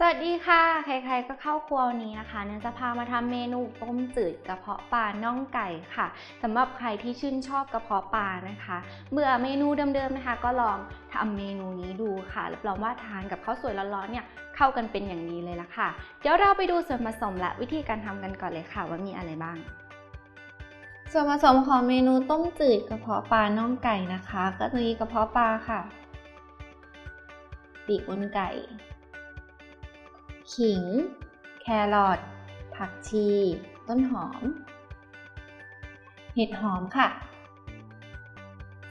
สวัสดีค่ะ ใครๆก็เข้าครัววันนี้นะคะเนื่อจะพามาทำเมนูต้มจืดกระเพาะปลาน่องไก่ค่ะสำหรับใครที่ชื่นชอบกระเพาะปลานะคะเบื่อเมนูเดิมๆนะคะ ก็ลองทำเมนูนี้ดูค่ะรับรองว่าทานกับข้าวสวยร้อนๆเนี่ยเข้ากันเป็นอย่างดีเลยละค่ะ เดี๋ยวเราไปดูส่วนผสมและวิธีการทำกันก่อนเลยค่ะ ว่ามีอะไรบ้าง ส่วนผสมของเมนูต้มจืดกระเพาะปลาน่องไก่นะคะ ก็จะมีกระเพาะปลาค่ะปีกบนไก่ ขิง แครอท ผักชี ต้นหอม เห็ดหอมค่ะ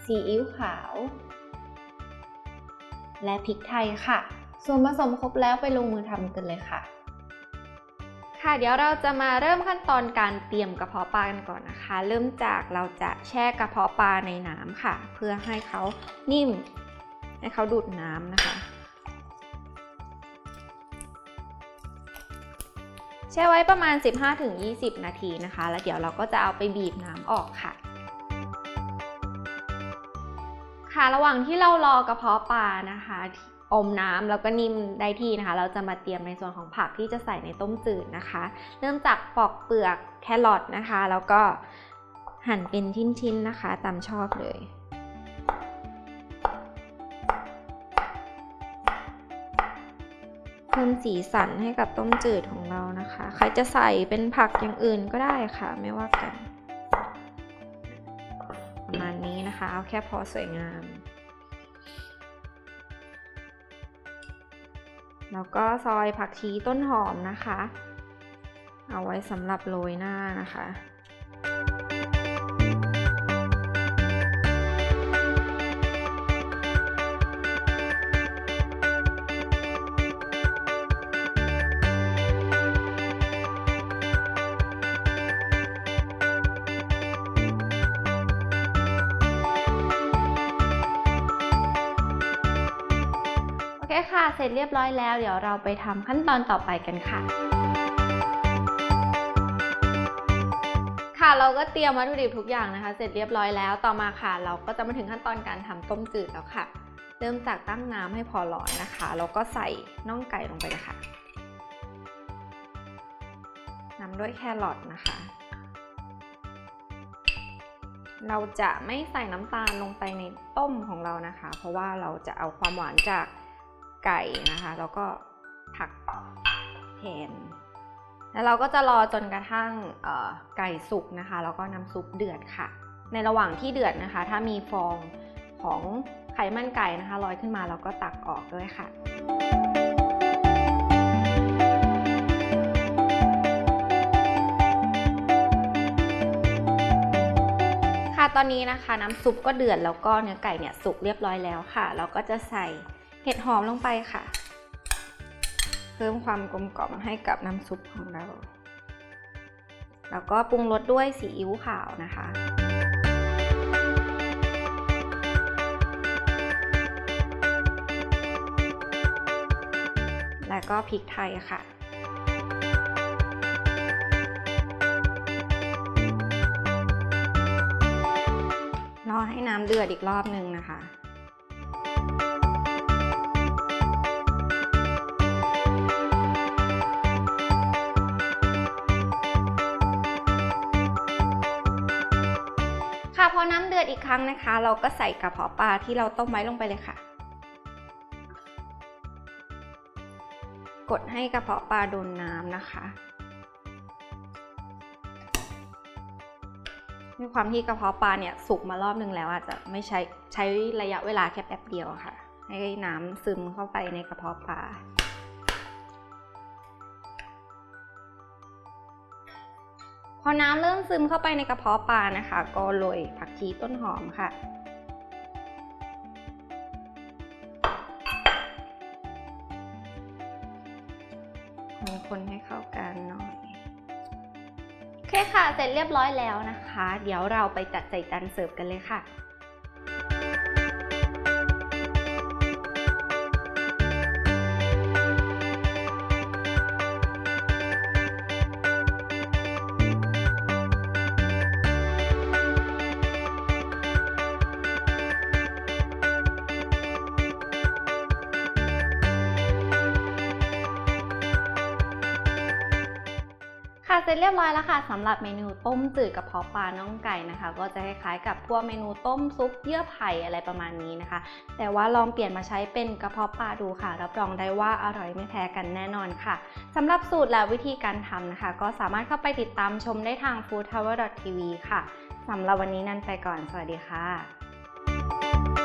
ซีอิ๊วขาว และพริกไทยค่ะ ส่วนผสมครบแล้วไปลงมือทำกันเลยค่ะ ค่ะเดี๋ยวเราจะมาเริ่มขั้นตอนการเตรียมกระเพาะปลากันก่อนนะคะ เริ่มจากเราจะแช่กระเพาะปลาในน้ำค่ะ เพื่อให้เขานิ่ม ให้เขาดูดน้ำนะคะ แช่ไว้ประมาณ 15-20 นาทีนะคะ แล้วเดี๋ยวเราก็จะเอาไปบีบน้ำออกค่ะ ค่ะระหว่างที่เรารอกระเพาะปลานะคะอมน้ำแล้วก็นิ่มได้ที่นะคะ เราจะมาเตรียมในส่วนของผักที่จะใส่ในต้มจืดนะคะ เริ่มจากปอกเปลือกแครอทนะคะ แล้วก็หั่นเป็นชิ้นๆนะคะ ตามชอบเลย พิ่มสีสันให้กับต้มจืดของเรานะคะ ใครจะใส่เป็นผักอย่างอื่นก็ได้ค่ะ ไม่ว่ากัน ประมาณนี้นะคะ เอาแค่พอสวยงาม แล้วก็ซอยผักชีต้นหอมนะคะ เอาไว้สำหรับโรยหน้านะคะ อเคค่ะ เสร็จเรียบร้อยแล้ว เดี๋ยวเราไปทำขั้นตอนต่อไปกันค่ะ ค่ะเราก็เตรียมวัตถุดิบทุกอย่างนะคะ เสร็จเรียบร้อยแล้ว ต่อมาค่ะ เราก็จะมาถึงขั้นตอนการทำต้มจืดแล้วค่ะ เริ่มจากตั้งน้ำให้พอร้อนนะคะ แล้วก็ใส่น่องไก่ลงไปเลยค่ะนำด้วยแครอทนะคะ เราจะไม่ใส่น้ำตาลลงไปในต้มของเรานะคะ เพราะว่าเราจะเอาความหวานจาก ไก่นะคะ แล้วก็ผักแทนแล้วเราก็จะรอจนกระทั่งไก่สุกนะคะ แล้วก็น้ำซุปเดือดค่ะ ในระหว่างที่เดือดนะคะ ถ้ามีฟองของไขมันไก่นะคะลอยขึ้นมาเราก็ตักออกด้วยค่ะค่ะตอนนี้นะคะน้ำซุปก็เดือดแล้วก็เนื้อไก่เนี่ยสุกเรียบร้อยแล้วค่ะ เราก็จะใส่ เห็ดหอมลงไปค่ะ เพิ่มความกลมกล่อมให้กับน้ำซุปของเรา แล้วก็ปรุงรสด้วยซีอิ๊วขาวนะคะแล้วก็พริกไทยค่ะ รอให้น้ำเดือดอีกรอบหนึ่งนะคะ ค่ะพอน้ำเดือดอีกครั้งนะคะ เราก็ใส่กระเพาะปลาที่เราต้มไว้ลงไปเลยค่ะ กดให้กระเพาะปลาโดนน้ำนะคะด้วยความที่กระเพาะปลาเนี่ยสุกมารอบนึงแล้วอาจจะไม่ใช้ใช้ระยะเวลาแค่แป๊บเดียวค่ะ ให้น้ำซึมเข้าไปในกระเพาะปลา พอน้ำเริ่มซึมเข้าไปในกระเพาะปลานะคะ ก็โรยผักชีต้นหอมค่ะ คนให้เข้ากันหน่อยโอเคค่ะ เสร็จเรียบร้อยแล้วนะคะ เดี๋ยวเราไปจัดใส่จานเสิร์ฟกันเลยค่ะ ค่ะเสร็จเรียบร้อยแล้วค่ะสำหรับเมนูต้มจืดกระเพาะปลาน่องไก่นะคะ ก็จะคล้ายๆกับพวกเมนูต้มซุปเยื่อไผ่อะไรประมาณนี้นะคะ แต่ว่าลองเปลี่ยนมาใช้เป็นกระเพาะปลาดูค่ะ รับรองได้ว่าอร่อยไม่แพ้กันแน่นอนค่ะสำหรับสูตรและวิธีการทำนะคะ ก็สามารถเข้าไปติดตามชมได้ทาง foodtower.tv ค่ะสำหรับวันนี้นั่นไปก่อน สวัสดีค่ะ